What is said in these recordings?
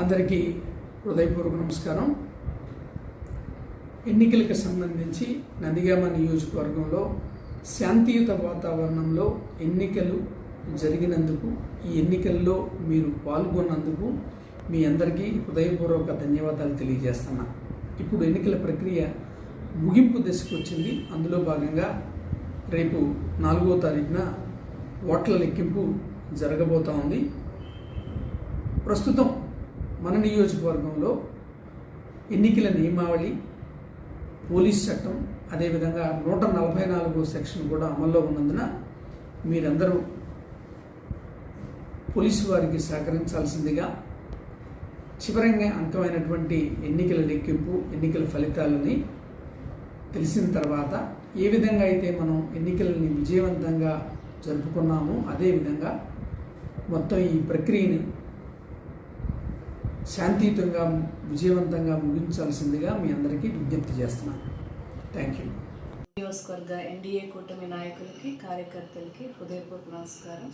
అందరికీ హృదయపూర్వక నమస్కారం. ఎన్నికలకు సంబంధించి నందిగామ నియోజకవర్గంలో శాంతియుత వాతావరణంలో ఎన్నికలు జరిగినందుకు ఈ ఎన్నికల్లో మీరు పాల్గొన్నందుకు మీ అందరికీ హృదయపూర్వక ధన్యవాదాలు తెలియజేస్తున్నా. ఇప్పుడు ఎన్నికల ప్రక్రియ ముగింపు దశకు వచ్చింది. అందులో భాగంగా రేపు నాలుగో తారీఖున ఓట్ల లెక్కింపు జరగబోతోంది ప్రస్తుతం మన నియోజకవర్గంలో ఎన్నికల నియమావళి పోలీస్ చట్టం అదేవిధంగా నూట నలభై నాలుగో సెక్షన్ కూడా అమల్లో ఉన్నందున మీరందరూ పోలీసు వారికి సహకరించాల్సిందిగా చివరంగా అంకమైనటువంటి ఎన్నికల లెక్కింపు ఎన్నికల ఫలితాలని తెలిసిన తర్వాత ఏ విధంగా అయితే మనం ఎన్నికలని విజయవంతంగా జరుపుకున్నామో అదేవిధంగా మొత్తం ఈ ప్రక్రియని శాంతియుతంగా విజయవంతంగా ముగించాల్సిందిగా మీ అందరికీ విజ్ఞప్తి చేస్తున్నాను. థ్యాంక్ యూ నియోజకవర్గ ఎన్డీఏ కూటమి నాయకులకి కార్యకర్తలకి హృదయపూర్వక నమస్కారం.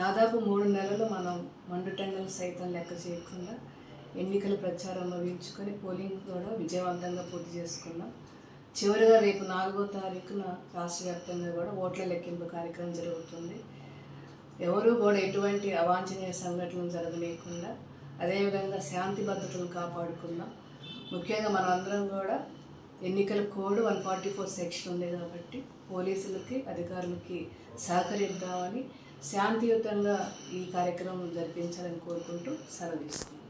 దాదాపు మూడు నెలలు మనం మండుటెండలు సైతం లెక్క చేయకుండా ఎన్నికల ప్రచారం ముగించుకొని పోలింగ్ కూడా విజయవంతంగా పూర్తి చేసుకున్నాం. చివరిగా రేపు నాలుగో తారీఖున రాష్ట్ర వ్యాప్తంగా కూడా ఓట్ల లెక్కింపు కార్యక్రమం జరుగుతుంది. ఎవరు కూడా ఎటువంటి అవాంఛనీయ సంఘటనలు జరగలేకుండా అదేవిధంగా శాంతి భద్రతలు కాపాడుకుందాం. ముఖ్యంగా మనం అందరం కూడా ఎన్నికల code one forty four section ఉంది కాబట్టి పోలీసులకి అధికారులకి సహకరిద్దామని శాంతియుతంగా ఈ కార్యక్రమం జరిపించాలని కోరుకుంటూ సెలవు తీసుకుంటాం